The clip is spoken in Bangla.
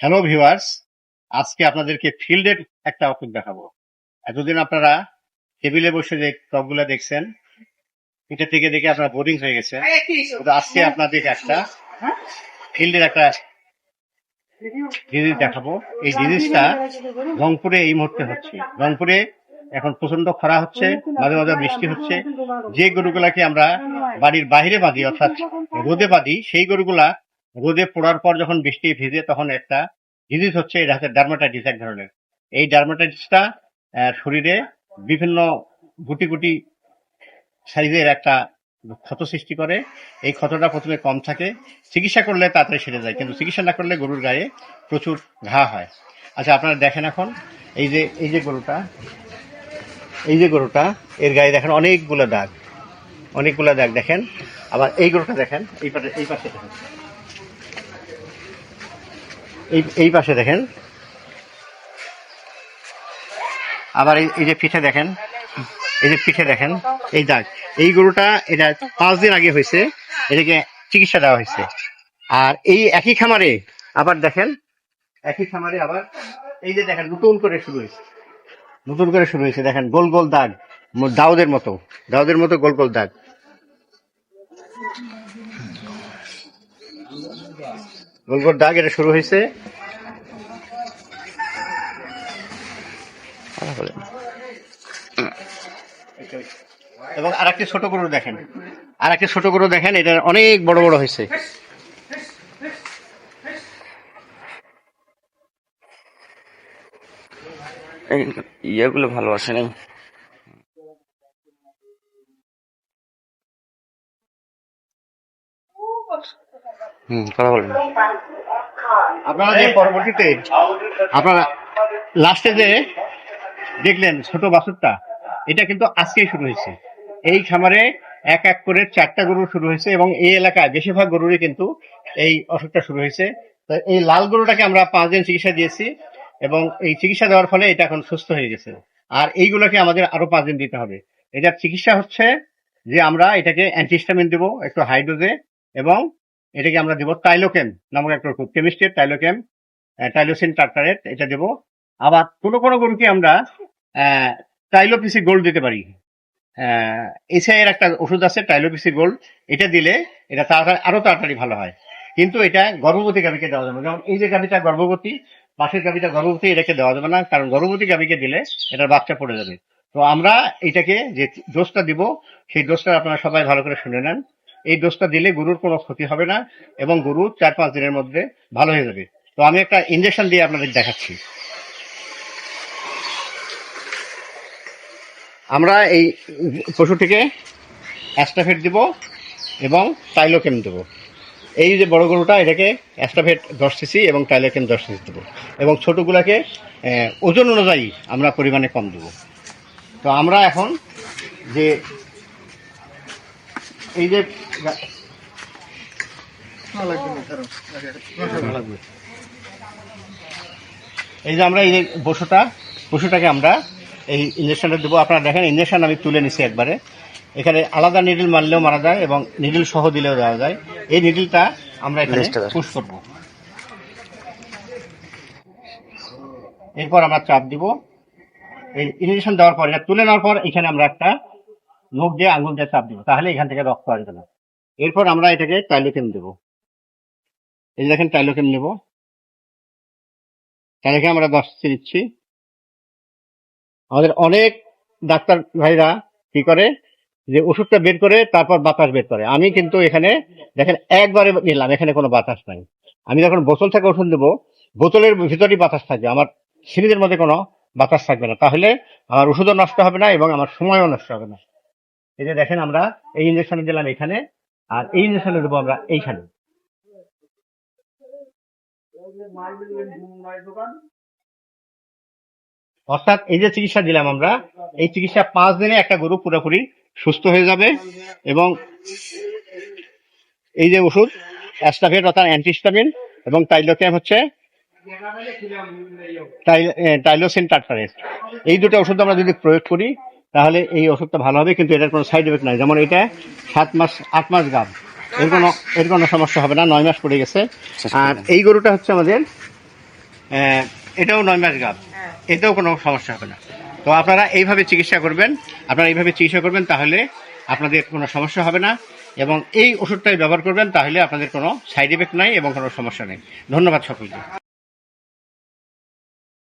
হ্যালো ভিউয়ার্স আজকে আপনাদেরকে ফিল্ডের একটা ওষুধ দেখাবো। এতদিন আপনারা টেবিলে বসে যে টপগুলো দেখছেন এটা থেকে দেখে আপনারা বোরিং হয়ে গেছে আজকে আপনাদেরকে একটা ফিল্ডের একটা জিনিস দেখাবো। এই জিনিসটা রংপুরে এই মুহূর্তে হচ্ছে। রংপুরে এখন প্রচণ্ড খরা হচ্ছে মাঝে মাঝে বৃষ্টি হচ্ছে। যে গরুগুলাকে আমরা বাড়ির বাইরে বাঁধি অর্থাৎ রোদে বাঁধি সেই গরুগুলা রোদে পড়ার পর যখন বৃষ্টি ভিজে তখন একটা ডিজিজ হচ্ছে, এটা হচ্ছে ডার্মাটাইটিস এক ধরনের। এই ডার্মাটাইটিসটা শরীরে বিভিন্ন গুটি গুটি সাইজের একটা ক্ষত সৃষ্টি করে। এই ক্ষতটা প্রথমে কম থাকে। চিকিৎসা করলে তাড়াতাড়ি সেরে যায়, কিন্তু চিকিৎসা না করলে গরুর গায়ে প্রচুর ঘা হয়। আচ্ছা আপনারা দেখেন এখন, এই যে এই যে গরুটা, এই যে গরুটা, এর গায়ে দেখেন অনেকগুলো দাগ অনেকগুলো দাগ দেখেন। আবার এই গরুটা দেখেন, এই পাশে এই পাশে দেখেন। এই এই পাশে দেখেন। আবার এই যে পিঠে দেখেন, এই যে পিঠে দেখেন, এই দাগ। এই গরুটা এটা পাঁচ দিন আগে হয়েছে, এটাকে চিকিৎসা দেওয়া হয়েছে। আর এই একই খামারে আবার দেখেন, একই খামারে আবার এই যে দেখেন, নতুন করে শুরু হয়েছে। নতুন করে শুরু হয়েছে, দেখেন, গোল গোল দাগ, দাউদের মতো দাউদের মতো গোল গোল দাগ। গোল দাগ এটা শুরু হয়েছে। এবং আর একটি ছোট গরু দেখেন। আর একটি ছোট গরু দেখেন, এটা অনেক বড় বড় হয়েছে। ইয়েগুলো ভালোবাসে নাই। আপনারা যে পরবর্তীতে আপনারা লাস্টে যে দেখলেন ছোট বাছুরটা, এটা কিন্তু আজকেই শুরু হয়েছে। এই খামারে এক এক করে চারটা গরু শুরু হয়েছে এবং এই বেশিরভাগ গরুরই কিন্তু এই অসুখটা শুরু হয়েছে। তো এই লাল গরুটাকে আমরা পাঁচ দিন চিকিৎসা দিয়েছি এবং এই চিকিৎসা দেওয়ার ফলে এটা এখন সুস্থ হয়ে গেছে। আর এইগুলোকে আমাদের আরও পাঁচ দিন দিতে হবে। এটার চিকিৎসা হচ্ছে যে আমরা এটাকে অ্যান্টিস্টামিন দেবো, একটু হাইড্রোজে এবং এটাকে আমরা দেবো টাইলোকেম নামক একটা ওষুধ কেমিস্ট্রির টাইলোকেম টাইলোসিন টার্টারেট এটা দেবো। আবার কোনো কোনো গরুকে আমরা টাইলোপিসি গোল্ড দিতে পারি। এর একটা ওষুধ আছে টাইলোপিসি গোল্ড এটা দিলে এটা তাড়াতাড়ি, আরও তাড়াতাড়ি ভালো হয়। কিন্তু এটা গর্ভবতী গাভীকে দেওয়া যাবে। যেমন এই যে গাভীটা গর্ভবতী, পাশের গাভীটা গর্ভবতী, এটাকে দেওয়া যাবে না। কারণ গর্ভবতী গাভীকে দিলে এটার বাচ্চা পড়ে যাবে। তো আমরা এটাকে যে ডোজটা দিব, সেই ডোজটা আপনারা সবাই ভালো করে শুনে নেন। এই ডোজটা দিলে গরুর কোনো ক্ষতি হবে না এবং গরু চার পাঁচ দিনের মধ্যে ভালো হয়ে যাবে। তো আমি একটা ইঞ্জেকশন দিয়ে আপনাদের দেখাচ্ছি। আমরা এই পশুটিকে অ্যাস্টাফেট দিব এবং টাইলোকেম দেব। এই যে বড় গরুটা, এটাকে অ্যাস্টাফেট দশ সিসি এবং টাইলোকেম দশ সিসি দেবো। এবং ছোটোগুলাকে ওজন অনুযায়ী আমরা পরিমাণে কম দেবো। তো আমরা এখন যে এই যে এই যে আমরা এই যে পশুটা পশুটাকে আমরা এই ইঞ্জেকশনটা দেবো। আপনারা দেখেন ইঞ্জেকশন আমি তুলে নিছি একবারে। এখানে আলাদা নিডল মারলেও মারা যায় এবং নিডল সহ দিলেও দেওয়া যায়। এই নিডলটা আমরা এখানে পুশ করব। এরপর আমরা চাপ দিব। এই ইঞ্জেকশন দেওয়ার পর এটা তুলে নেওয়ার পর এখানে আমরা একটা নখ দিয়ে আঙুল দিয়ে চাপ দিব, তাহলে এখান থেকে রক্ত আসবে না। এরপর আমরা এটাকে টাইলোকেম দেব। এই দেখেন টাইলোকেম নেব। টাইলোকেম আমরা দশ দিচ্ছি। আমাদের অনেক ডাক্তার ভাইরা কি করে? যে ওষুধটা বের করে তারপর বাতাস বের করে। আমি কিন্তু এখানে দেখেন একবারে নিলাম, এখানে কোনো বাতাস নাই। আমি যখন বোতল থেকে ওষুধ দেবো বোতলের ভিতরেই বাতাস থাকবে। আমার সিরিজের মধ্যে কোনো বাতাস থাকবে না। তাহলে আমার ওষুধও নষ্ট হবে না এবং আমার সময়ও নষ্ট হবে না। এই যে দেখেন আমরা এই ইঞ্জেকশন দিলাম এখানে, আর এই ইঞ্জেকশন দেবো আমরা এইখানে। অর্থাৎ এই যে চিকিৎসা দিলাম আমরা, এই চিকিৎসা পাঁচ দিনে একটা গরু পুরোপুরি সুস্থ হয়ে যাবে এবং এই যে ওষুধ অর্থাৎ অ্যান্টিস্টামিন এবং টাইলোক্যাম হচ্ছে টাইলোসিন টার্টারেট এই দুটো ওষুধ আমরা যদি প্রয়োগ করি তাহলে এই ওষুধটা ভালো হবে কিন্তু এটার কোনো সাইড এফেক্ট নাই। যেমন এটা সাত মাস আট মাস গাব। এর কোনো এর কোনো সমস্যা হবে না নয় মাস পড়ে গেছে। আর এই গরুটা হচ্ছে আমাদের এটাও নয় মাস গাব। এতেও কোনো সমস্যা হবে না। তো আপনারা এইভাবে চিকিৎসা করবেন আপনারা এইভাবে চিকিৎসা করবেন তাহলে আপনাদের কোনো সমস্যা হবে না। এবং এই ওষুধটাই ব্যবহার করবেন তাহলে আপনাদের কোনো সাইড এফেক্ট নাই এবং কোনো সমস্যা নেই। ধন্যবাদ সকলকে।